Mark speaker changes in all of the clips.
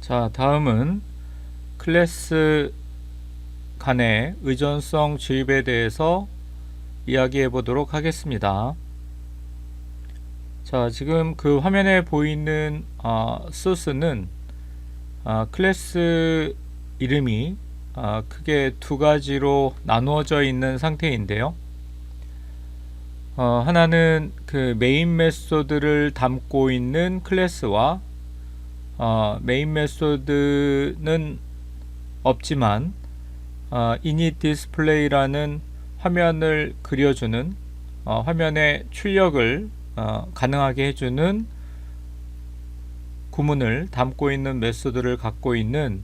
Speaker 1: 자, 다음은 클래스 간의 의존성 주입에 대해서 이야기해 보도록 하겠습니다. 자, 지금 그 화면에 보이는 어, 소스는 어, 클래스 이름이 어, 크게 두 가지로 나누어져 있는 상태인데요. 어, 하나는 그 메인 메소드를 담고 있는 클래스와 어, 메인 메소드는 없지만 어, init display라는 화면을 그려주는 어, 화면의 출력을 어, 가능하게 해주는 구문을 담고 있는 메소드를 갖고 있는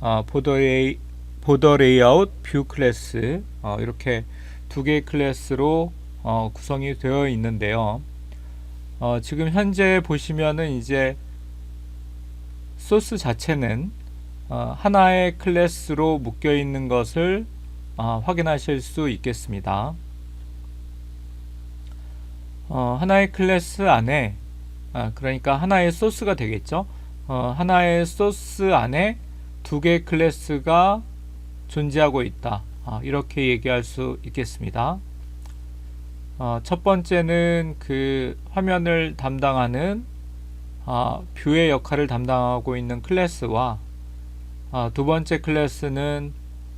Speaker 1: 어, 보더 레이 보더 레이아웃 뷰 클래스 어, 이렇게 두 개의 클래스로 어, 구성이 되어 있는데요. 어, 지금 현재 보시면은 이제 소스 자체는 어, 하나의 클래스로 묶여 있는 것을 어, 확인하실 수 있겠습니다. 어, 하나의 클래스 안에 아, 그러니까 하나의 소스가 되겠죠. 어, 하나의 소스 안에 두 개의 클래스가 존재하고 있다. 아, 이렇게 얘기할 수 있겠습니다. 어, 첫 번째는 그 화면을 담당하는 아, 뷰의 역할을 담당하고 있는 클래스와 아, 두 번째 클래스는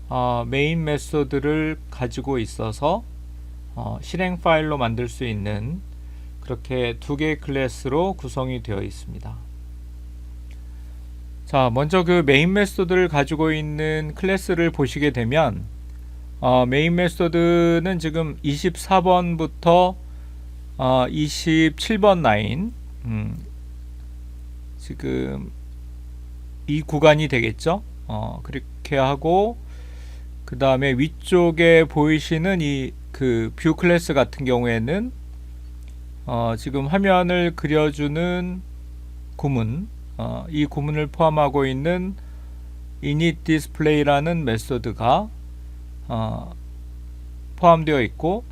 Speaker 1: 어, 메인 메소드를 가지고 있어서 어, 실행 파일로 만들 수 있는 그렇게 두 개의 클래스로 구성이 되어 있습니다. 자, 먼저 그 메인 메소드를 가지고 있는 클래스를 보시게 되면 어, 메인 메소드는 지금 24번부터 어, 27번 라인 음, 지금 이 구간이 되겠죠. 어, 그렇게 하고 그 다음에 위쪽에 보이시는 이 그 뷰 클래스 같은 경우에는 어, 지금 화면을 그려주는 구문 어, 이 구문을 포함하고 있는 init display라는 메소드가 어, 포함되어 있고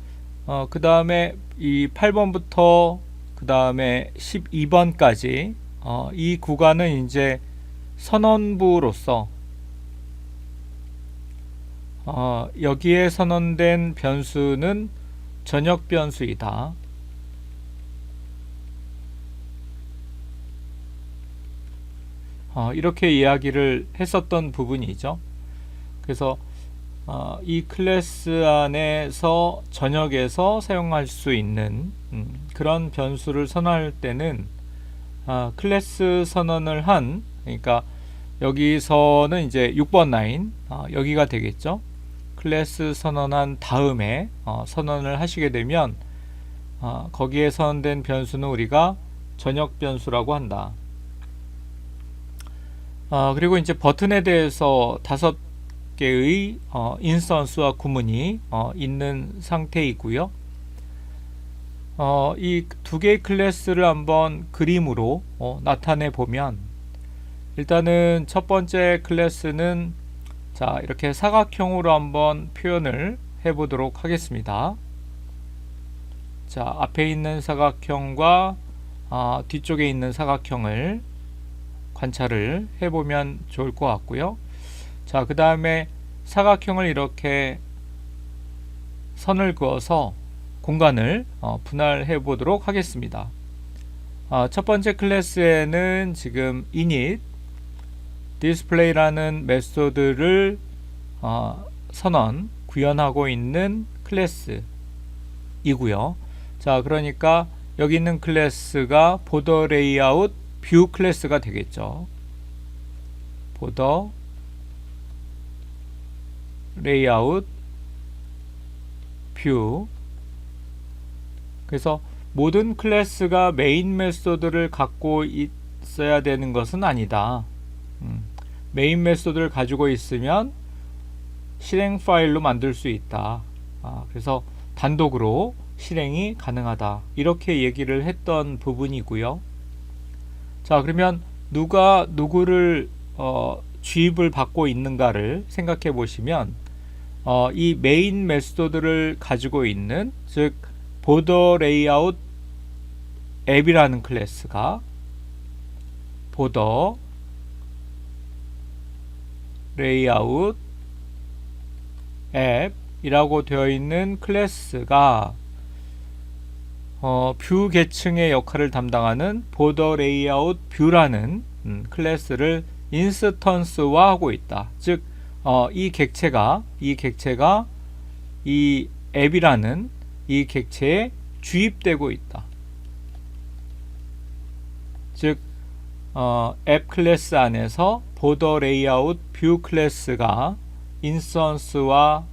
Speaker 1: 어, 그 다음에 이 8번부터 그 다음에 12번까지 어, 이 구간은 이제 선언부로서 어, 여기에 선언된 변수는 전역 변수이다. 어, 이렇게 이야기를 했었던 부분이죠. 그래서 어, 이 클래스 안에서 전역에서 사용할 수 있는 음, 그런 변수를 선언할 때는 아, 클래스 선언을 한 그러니까 여기서는 이제 6번 라인 어, 여기가 되겠죠. 클래스 선언한 다음에 어, 선언을 하시게 되면 어, 거기에 선언된 변수는 우리가 전역 변수라고 한다. 어, 그리고 이제 버튼에 대해서 다섯 개의 어, 인스턴스와 구문이 어, 있는 상태이고요. 어, 이 두 개의 클래스를 한번 그림으로 어, 나타내 보면 일단은 첫 번째 클래스는 자 이렇게 사각형으로 한번 표현을 해 보도록 하겠습니다. 자 앞에 있는 사각형과 어, 뒤쪽에 있는 사각형을 관찰을 해보면 좋을 것 같고요. 자, 그 다음에 사각형을 이렇게 선을 그어서 공간을 어, 분할해 보도록 하겠습니다. 어, 첫 번째 클래스에는 지금 init display라는 메소드를 어, 선언 구현하고 있는 클래스이고요. 자, 그러니까 여기 있는 클래스가 보더 레이아웃 뷰 클래스가 되겠죠. 보더 레이아웃 뷰 그래서 모든 클래스가 메인 메소드를 갖고 있어야 되는 것은 아니다. 음, 메인 메소드를 가지고 있으면 실행 파일로 만들 수 있다. 아, 그래서 단독으로 실행이 가능하다. 이렇게 얘기를 했던 부분이고요. 자, 그러면 누가 누구를 어, 주입을 받고 있는가를 생각해 보시면 어, 이 메인 메소드를 가지고 있는 즉 보더 레이아웃 앱이라는 클래스가 보더 레이아웃 앱이라고 되어 있는 클래스가 어, 뷰 계층의 역할을 담당하는 보더 레이아웃 뷰라는 음, 클래스를 인스턴스화하고 있다. 즉, 어, 이 객체가 이 객체가 이 앱이라는 이 객체에 주입되고 있다. 즉, 어, 앱 클래스 안에서 보더 레이아웃 뷰 클래스가 인스턴스화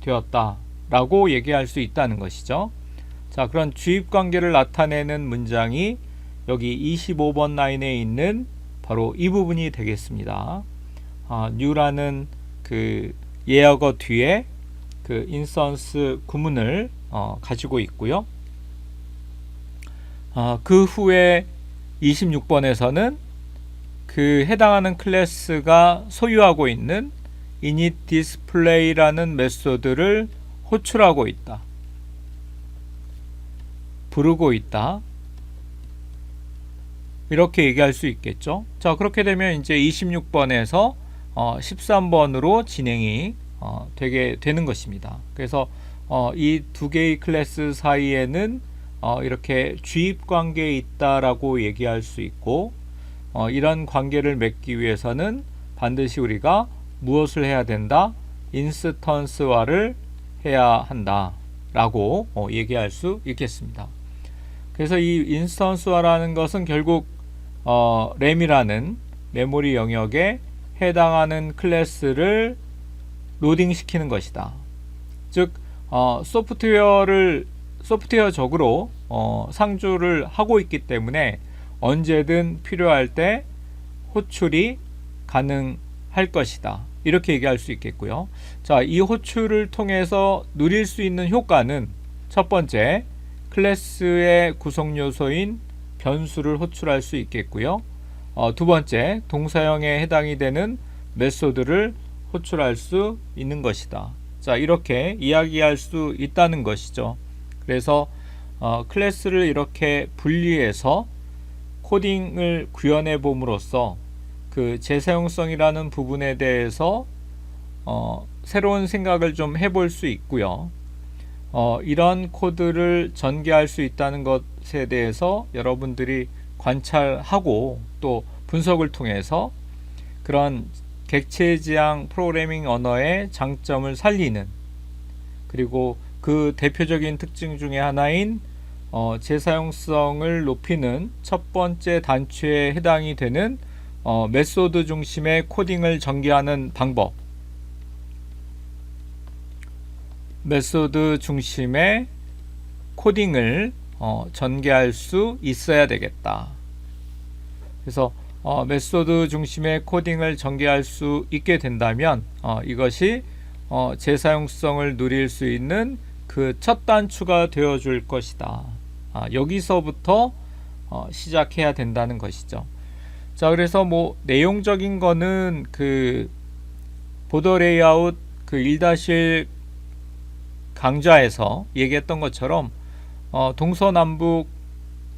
Speaker 1: 되었다 라고 얘기할 수 있다는 것이죠. 자, 그런 주입 관계를 나타내는 문장이 여기 25번 라인에 있는 바로 이 부분이 되겠습니다. 아, new라는 그 예어거 뒤에 그 인스턴스 구문을 어, 가지고 있고요. 아, 그 후에 26번에서는 그 해당하는 클래스가 소유하고 있는 init display라는 메소드를 호출하고 있다. 부르고 있다. 이렇게 얘기할 수 있겠죠. 자, 그렇게 되면 이제 26번에서 어, 13번으로 진행이 어, 되게 되는 것입니다. 그래서 어, 이 두 개의 클래스 사이에는 어, 이렇게 주입 관계에 있다라고 얘기할 수 있고 어, 이런 관계를 맺기 위해서는 반드시 우리가 무엇을 해야 된다? 인스턴스화를 해야 한다라고 어, 얘기할 수 있겠습니다. 그래서 이 인스턴스화라는 것은 결국 어, 램이라는 메모리 영역에 해당하는 클래스를 로딩시키는 것이다. 즉 어, 소프트웨어를 소프트웨어적으로 어, 상주를 하고 있기 때문에 언제든 필요할 때 호출이 가능할 것이다. 이렇게 얘기할 수 있겠고요. 자, 이 호출을 통해서 누릴 수 있는 효과는 첫 번째, 클래스의 구성 요소인 변수를 호출할 수 있겠고요. 어, 두 번째, 동사형에 해당이 되는 메소드를 호출할 수 있는 것이다. 자, 이렇게 이야기할 수 있다는 것이죠. 그래서 어, 클래스를 이렇게 분리해서 코딩을 구현해 봄으로써 그 재사용성이라는 부분에 대해서 어, 새로운 생각을 좀 해볼 수 있고요. 어, 이런 코드를 전개할 수 있다는 것에 대해서 여러분들이 관찰하고 또 분석을 통해서 그런 객체지향 프로그래밍 언어의 장점을 살리는 그리고 그 대표적인 특징 중에 하나인 어, 재사용성을 높이는 첫 번째 단추에 해당이 되는 어, 메소드 중심의 코딩을 전개하는 방법 메소드 중심의 코딩을 어, 전개할 수 있어야 되겠다. 그래서 어, 메소드 중심의 코딩을 전개할 수 있게 된다면 어, 이것이 어, 재사용성을 누릴 수 있는 그 첫 단추가 되어 줄 것이다. 아, 여기서부터 어, 시작해야 된다는 것이죠. 자, 그래서 뭐 내용적인 거는 그 보더 레이아웃 그 1-1 강좌에서 얘기했던 것처럼 어, 동서남북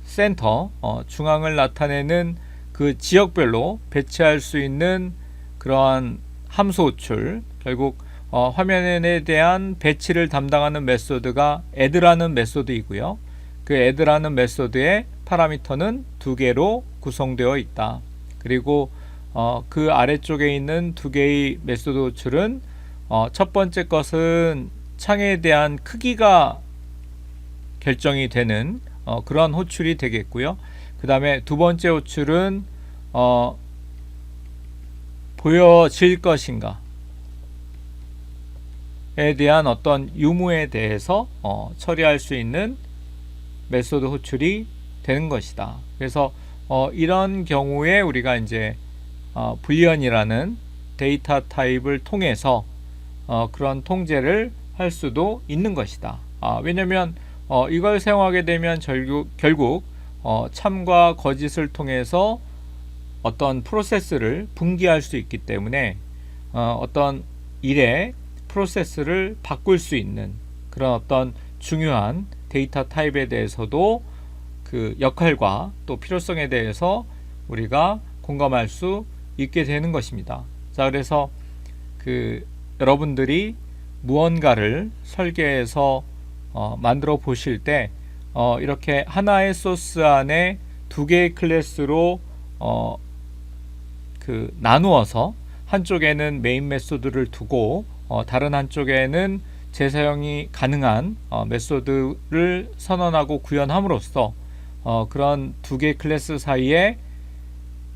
Speaker 1: 센터 어, 중앙을 나타내는 그 지역별로 배치할 수 있는 그러한 함수 호출 결국 어, 화면에 대한 배치를 담당하는 메소드가 add라는 메소드이고요. 그 add라는 메소드의 파라미터는 두 개로 구성되어 있다. 그리고 어, 그 아래쪽에 있는 두 개의 메소드 호출은 어, 첫 번째 것은 창에 대한 크기가 결정이 되는 어, 그런 호출이 되겠고요. 그 다음에 두 번째 호출은 어, 보여질 것인가 에 대한 어떤 유무에 대해서 어, 처리할 수 있는 메소드 호출이 되는 것이다. 그래서 어, 이런 경우에 우리가 이제 어, 불리언이라는 데이터 타입을 통해서 어, 그런 통제를 할 수도 있는 것이다. 아, 왜냐하면 어, 이걸 사용하게 되면 결국, 결국 어, 참과 거짓을 통해서 어떤 프로세스를 분기할 수 있기 때문에 어, 어떤 일의 프로세스를 바꿀 수 있는 그런 어떤 중요한 데이터 타입에 대해서도 그 역할과 또 필요성에 대해서 우리가 공감할 수 있게 되는 것입니다. 자, 그래서 그 여러분들이 무언가를 설계해서 어, 만들어 보실 때 어, 이렇게 하나의 소스 안에 두 개의 클래스로 어, 그 나누어서 한쪽에는 메인 메소드를 두고 어, 다른 한쪽에는 재사용이 가능한 어, 메소드를 선언하고 구현함으로써 어, 그런 두 개의 클래스 사이에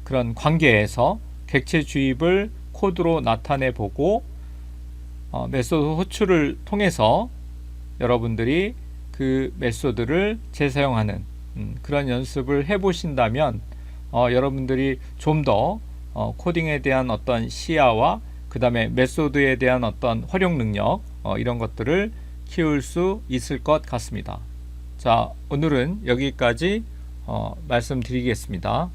Speaker 1: 그런 관계에서 객체 주입을 코드로 나타내 보고 어, 메소드 호출을 통해서 여러분들이 그 메소드를 재사용하는 음, 그런 연습을 해 보신다면 어, 여러분들이 좀더 어, 코딩에 대한 어떤 시야와 그 다음에 메소드에 대한 어떤 활용 능력 어, 이런 것들을 키울 수 있을 것 같습니다. 자 오늘은 여기까지 어, 말씀드리겠습니다.